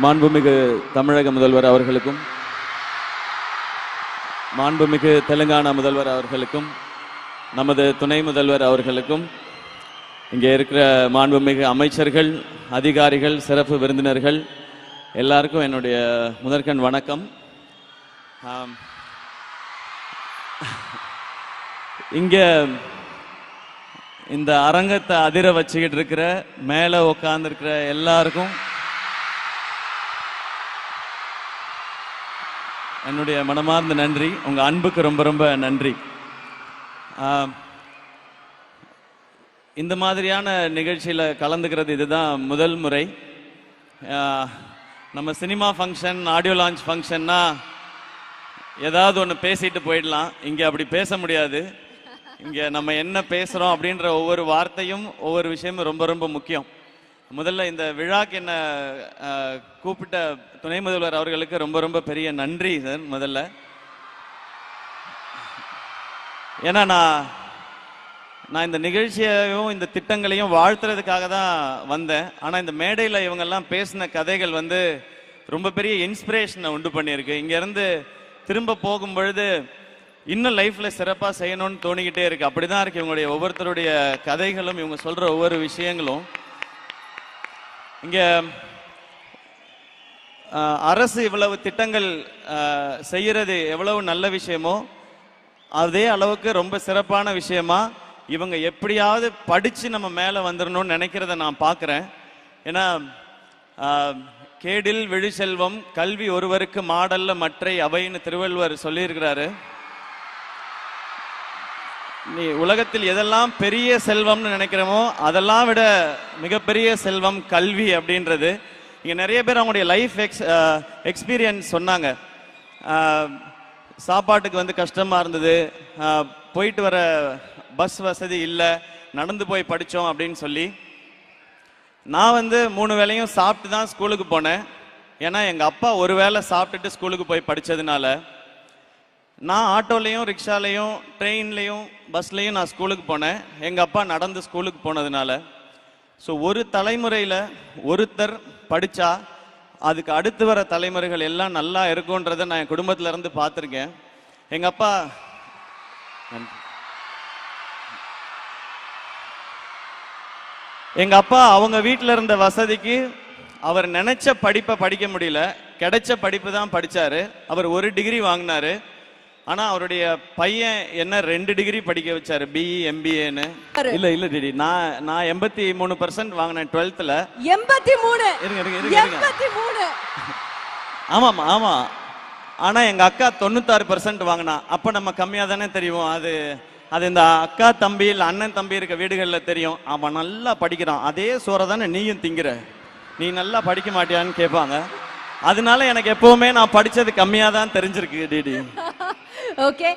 மாண்புமிகு தமிழக முதல்வர் அவர்களுக்கும் மாண்புமிகு தெலுங்கானா முதல்வர் அவர்களுக்கும் நமது துணை முதல்வர் அவர்களுக்கும் இங்கே இருக்கிற மாண்புமிகு அமைச்சர்கள் அதிகாரிகள் சிறப்பு விருந்தினர்கள் எல்லாருக்கும் என்னுடைய முதற்கண் வணக்கம். இங்கே இந்த அரங்கத்தை அதிர வச்சுக்கிட்டு இருக்கிற மேலே உட்காந்துருக்கிற எல்லாருக்கும் என்னுடைய மனமார்ந்த நன்றி உங்கள் அன்புக்கு ரொம்ப ரொம்ப நன்றி. இந்த மாதிரியான நிகழ்ச்சியில் கலந்துக்கிறது இதுதான் முதல் முறை. நம்ம சினிமா ஃபங்க்ஷன் ஆடியோ லான்ச் ஃபங்க்ஷன்னா ஏதாவது ஒன்று பேசிட்டு போயிடலாம். இங்கே அப்படி பேச முடியாது. இங்கே நம்ம என்ன பேசுகிறோம் அப்படின்ற ஒவ்வொரு வார்த்தையும் ஒவ்வொரு விஷயமும் ரொம்ப ரொம்ப முக்கியம். முதல்ல இந்த விழாக்கு என்ன கூப்பிட்ட துணை முதல்வர் அவர்களுக்கு ரொம்ப ரொம்ப பெரிய நன்றி சார் முதல்ல. ஏன்னா நான் நான் இந்த நிகழ்ச்சியையும் இந்த திட்டங்களையும் வாழ்த்துறதுக்காக தான் வந்தேன். ஆனால் இந்த மேடையில் இவங்கெல்லாம் பேசின கதைகள் வந்து ரொம்ப பெரிய இன்ஸ்பிரேஷனை உண்டு பண்ணியிருக்கு. இங்கேருந்து திரும்ப போகும் பொழுது இன்னும் லைஃப்பில் சிறப்பாக செய்யணும்னு தோணிக்கிட்டே இருக்குது அப்படி தான் இருக்குது இவங்களுடைய ஒவ்வொருத்தருடைய கதைகளும் இவங்க சொல்கிற ஒவ்வொரு விஷயங்களும். இங்கே அரசு இவ்வளவு திட்டங்கள் செய்கிறது எவ்வளவு நல்ல விஷயமோ அதே அளவுக்கு ரொம்ப சிறப்பான விஷயமா இவங்க எப்படியாவது படித்து நம்ம மேலே வந்துடணும்னு நினைக்கிறத நான் பார்க்குறேன் ஏன்னா கேடில் விழிசெல்வம் கல்வி ஒருவருக்கு மாடல்ல மற்றை அவைன்னு திருவள்ளுவர் சொல்லியிருக்கிறாரு. நீ உலகத்தில் எதெல்லாம் பெரிய செல்வம்னு நினைக்கிறோமோ அதெல்லாம் விட மிகப்பெரிய செல்வம் கல்வி அப்படின்றது. இங்கே நிறைய பேர் அவங்களுடைய லைஃப் எக்ஸ் எக்ஸ்பீரியன்ஸ் சொன்னாங்க. சாப்பாட்டுக்கு வந்து கஷ்டமாக இருந்தது. போயிட்டு வர பஸ் வசதி இல்லை. நடந்து போய் படித்தோம் அப்படின்னு சொல்லி. நான் வந்து மூணு வேளையும் சாப்பிட்டு தான் ஸ்கூலுக்கு போனேன். ஏன்னா எங்கள் அப்பா ஒரு வேளை சாப்பிட்டுட்டு ஸ்கூலுக்கு போய் படித்ததுனால நான் ஆட்டோலையும் ரிக்ஷாலையும் ட்ரெயின்லையும் பஸ்லையும் நான் ஸ்கூலுக்கு போனேன். எங்கள் அப்பா நடந்து ஸ்கூலுக்கு போனதுனால. ஸோ ஒரு தலைமுறையில் ஒருத்தர் படித்தா அதுக்கு அடுத்து வர தலைமுறைகள் எல்லாம் நல்லா இருக்குன்றதை நான் என் குடும்பத்திலேருந்து பார்த்துருக்கேன். எங்கள் அப்பா நன்றி. எங்கள் அப்பா அவங்க வீட்டில் இருந்த வசதிக்கு அவர் நினச்ச படிப்பை படிக்க முடியல. கிடைச்ச படிப்பு தான் படித்தார் அவர் ஒரு டிகிரி வாங்கினாரு. ஆனா அவருடைய பையன் என்ன ரெண்டு டிகிரி படிக்க வச்சாரு பிஇ எம்பிஏன்னு இல்ல இல்ல டிடி நான் நான் எண்பத்தி மூணு பர்சன்ட் வாங்கினேன் டுவெல்த்தில் எண்பத்தி மூணு. இருங்க இருங்க இருங்க இருங்க. எண்பத்தி மூணு. ஆமாம் ஆமா. ஆனா எங்க அக்கா தொண்ணூத்தாறு பர்சன்ட் வாங்கினா அப்ப நம்ம கம்மியா தானே தெரியும். அது அது இந்த அக்கா தம்பி இல்ல அண்ணன் தம்பி இருக்க வீடுகள்ல தெரியும். அவன் நல்லா படிக்கிறான். அதே சோறை தானே நீயும் திங்கிற. நீ நல்லா படிக்க மாட்டியான்னு கேட்பாங்க அதனால எனக்கு எப்பவுமே நான் படிச்சது கம்மியா தான் தெரிஞ்சிருக்கு டிடி okay?